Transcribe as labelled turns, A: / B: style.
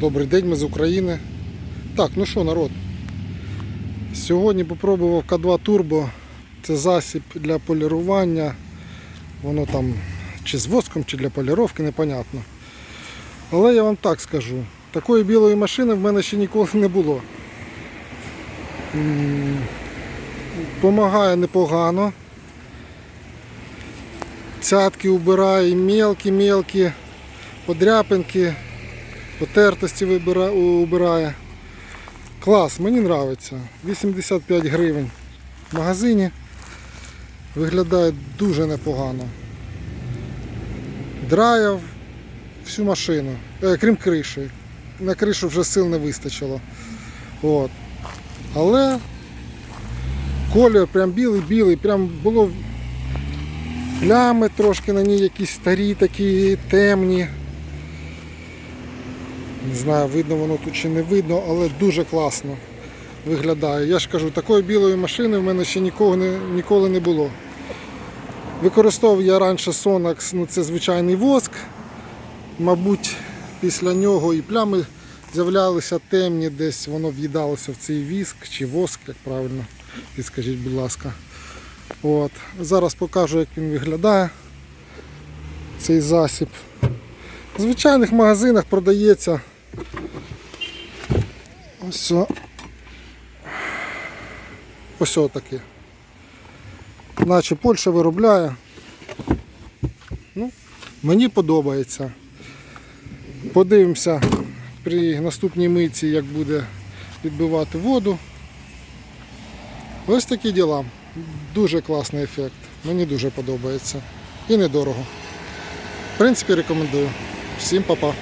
A: Добрий день, ми з України. Так, ну що, народ. Сьогодні попробував К2 Turbo. Це засіб для полірування. Воно там чи з воском, чи для поліровки, непонятно. Але я вам так скажу, такої білої машини в мене ще ніколи не було. Помагає непогано. Цятки убирає, мелкі-мелкі, подряпинки, потертості убирає. Клас, мені подобається. 85 гривень в магазині. Виглядає дуже непогано. Драяв всю машину, е, крім криші. На кришу вже сил не вистачило. От. Але колір прям білий-білий, прям було плями трошки на ній якісь старі, такі темні. Не знаю, видно воно тут чи не видно, але дуже класно виглядає. Я ж кажу, такої білої машини в мене ще нікого не, ніколи не було. Використовував я раніше Sonax, ну це звичайний воск. Мабуть, після нього і плями з'являлися темні, десь воно в'їдалося в цей віск чи воск, як правильно, підскажіть, будь ласка. От. Зараз покажу, як він виглядає. Цей засіб. В звичайних магазинах продається. Ось. Ось таке. Наче Польща виробляє. Ну, мені подобається. Подивимося при наступній митці, як буде відбивати воду. Ось такі діла. Дуже класний ефект. Мені дуже подобається. І недорого. В принципі, рекомендую. Всім па-па.